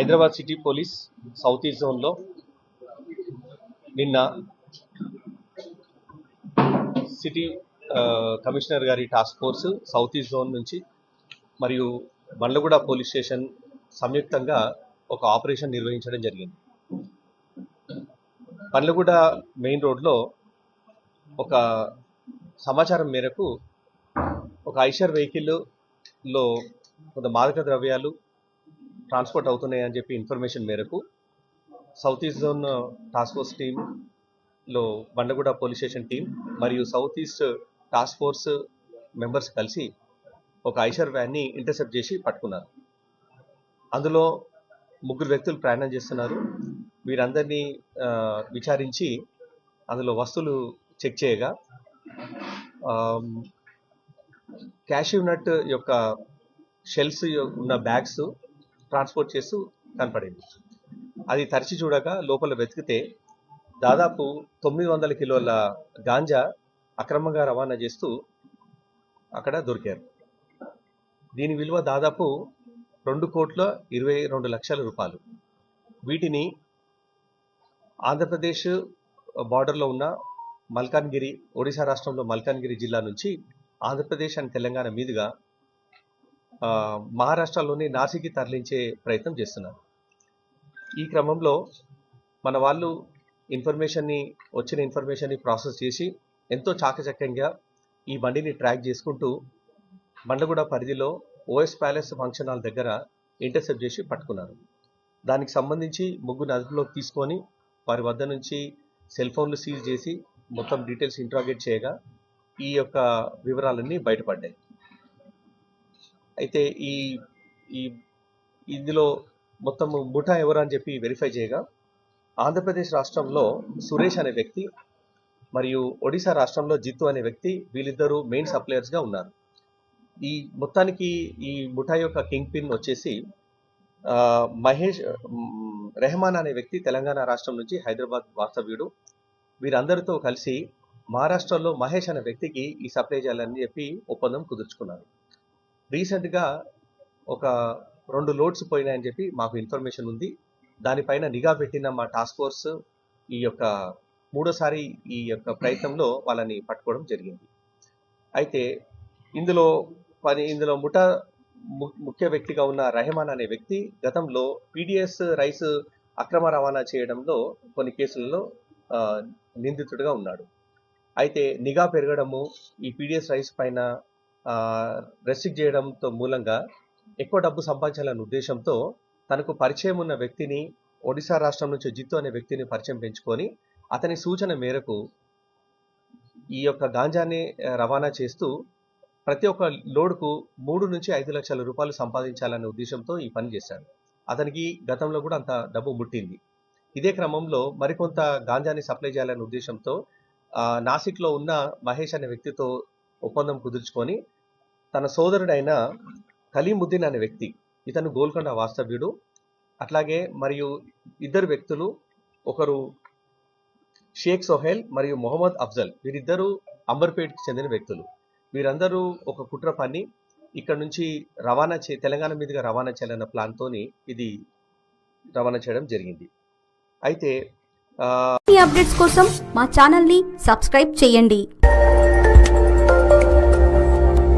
Hyderabad city police south east జోన్లో నిన్న city commissioner గారి task force south east zone నుంచి మరియు బండ్లగూడ పోలీస్ స్టేషన్ సంయుక్తంగా ఒక ఆపరేషన్ నిర్వహించడం జరిగింది. బండ్లగూడ మెయిన్ రోడ్లో ఒక సమాచారం మేరకు ఒక ఐషర్ వెహికల్లో కొంత మాదక ద్రవ్యాలు ట్రాన్స్పోర్ట్ అవుతున్నాయని చెప్పి ఇన్ఫర్మేషన్ మేరకు south east zone task force టీంలో బండగూడ పోలీస్ స్టేషన్ టీం మరియు south east task force members కలిసి ఒక ఐషర్ వ్యాన్ని ఇంటర్సెప్ట్ చేసి పట్టుకున్నారు. అందులో ముగ్గురు వ్యక్తులు ప్రయాణం చేస్తున్నారు. వీరందరినీ విచారించి అందులో వస్తువులు చెక్ చేయగా క్యాషివ్ నట్ యొక్క షెల్స్ ఉన్న బ్యాగ్స్ ట్రాన్స్పోర్ట్ చేస్తూ కనపడింది. అది తరిచి చూడగా లోపల వెతికితే దాదాపు తొమ్మిది వందల కిలోల గాంజా అక్రమంగా రవాణా చేస్తూ అక్కడ దొరికారు. దీని విలువ దాదాపు రెండు కోట్ల ఇరవై రెండు లక్షల రూపాయలు. వీటిని ఆంధ్రప్రదేశ్ బార్డర్లో ఉన్న మల్కాన్గిరి ఒడిశా రాష్ట్రంలో మల్కాన్గిరి జిల్లా నుంచి ఆంధ్రప్రదేశ్ అండ్ తెలంగాణ మీదుగా మహారాష్ట్రలోని నాసిక్కి తరలించే ప్రయత్నం చేస్తున్నారు. ఈ క్రమంలో మన వాళ్ళు ఇన్ఫర్మేషన్ని వచ్చిన ఇన్ఫర్మేషన్ని ప్రాసెస్ చేసి ఎంతో చాకచక్యంగా ఈ బండిని ట్రాక్ చేసుకుంటూ బండగూడ పరిధిలో ఓఎస్ ప్యాలెస్ ఫంక్షన్ హాల్ దగ్గర ఇంటర్సెప్ట్ చేసి పట్టుకున్నారు. దానికి సంబంధించి ముగ్గురు అదుపులోకి తీసుకొని వారి వద్ద నుంచి సెల్ ఫోన్లు సీజ్ చేసి మొత్తం డీటెయిల్స్ ఇంట్రాగేట్ చేయగా ఈ యొక్క వివరాలన్నీ బయటపడ్డాయి. అయితే ఈ ఈ ఇందులో మొత్తం ముఠా ఎవరు అని చెప్పి వెరిఫై చేయగా ఆంధ్రప్రదేశ్ రాష్ట్రంలో సురేష్ అనే వ్యక్తి మరియు ఒడిశా రాష్ట్రంలో జిత్తు అనే వ్యక్తి వీళ్ళిద్దరూ మెయిన్ సప్లయర్స్గా ఉన్నారు. ఈ మొత్తానికి ఈ ముఠా యొక్క కింగ్ పిన్ వచ్చేసి మహేష్ రెహమాన్ అనే వ్యక్తి తెలంగాణ రాష్ట్రం నుంచి హైదరాబాద్ వాస్తవ్యుడు. వీరందరితో కలిసి మహారాష్ట్రలో మహేష్ అనే వ్యక్తికి ఈ సప్లై చేయాలని చెప్పి ఒప్పందం కుదుర్చుకున్నారు. రీసెంట్గా ఒక రెండు లోడ్స్ పోయినాయని చెప్పి మాకు ఇన్ఫర్మేషన్ ఉంది. దానిపైన నిఘా పెట్టిన మా టాస్క్ ఫోర్స్ ఈ యొక్క మూడోసారి ఈ యొక్క ప్రయత్నంలో వాళ్ళని పట్టుకోవడం జరిగింది. అయితే ఇందులో పని ఇందులో ముఠ ము- ముఖ్య వ్యక్తిగా ఉన్న రెహమాన్ అనే వ్యక్తి గతంలో పీడిఎస్ రైస్ అక్రమ రవాణా చేయడంలో కొన్ని కేసులలో నిందితుడిగా ఉన్నాడు. అయితే నిఘా పెరగడము ఈ పీడిఎస్ రైస్ పైన రెస్ట్రిక్ట్ చేయడంతో మూలంగా ఎక్కువ డబ్బు సంపాదించాలనే ఉద్దేశంతో తనకు పరిచయం ఉన్న వ్యక్తిని ఒడిశా రాష్ట్రం నుంచి జిత్తు అనే వ్యక్తిని పరిచయం పెంచుకొని అతని సూచన మేరకు ఈ యొక్క గాంజాని రవాణా చేస్తూ ప్రతి ఒక్క లోడ్కు మూడు నుంచి ఐదు లక్షల రూపాయలు సంపాదించాలనే ఉద్దేశంతో ఈ పని చేశాడు. అతనికి గతంలో కూడా అంత డబ్బు ముట్టింది. ఇదే క్రమంలో మరికొంత గాంజాని సప్లై చేయాలనే ఉద్దేశంతో నాసిక్లో ఉన్న మహేష్ అనే వ్యక్తితో ఒప్పందం కుదుర్చుకొని తన సోదరుడైన కలీముద్దీన్ అనే వ్యక్తి ఇతను గోల్కొండ వాస్తవ్యుడు. అట్లాగే మరియు ఇద్దరు వ్యక్తులు ఒకరు షేక్ సోహెల్ మరియు మొహమ్మద్ అఫ్జల్. వీరిద్దరూ అంబర్పేట్కి చెందిన వ్యక్తులు. వీరందరూ ఒక కుట్ర పని. ఇక్కడ నుంచి రవాణా చే తెలంగాణ మీదుగా రవాణా చేయాలన్న ప్లాన్తోని ఇది రవాణా చేయడం జరిగింది. అయితే అప్డేట్స్ కోసం మా ఛానల్ని సబ్స్క్రైబ్ చేయండి.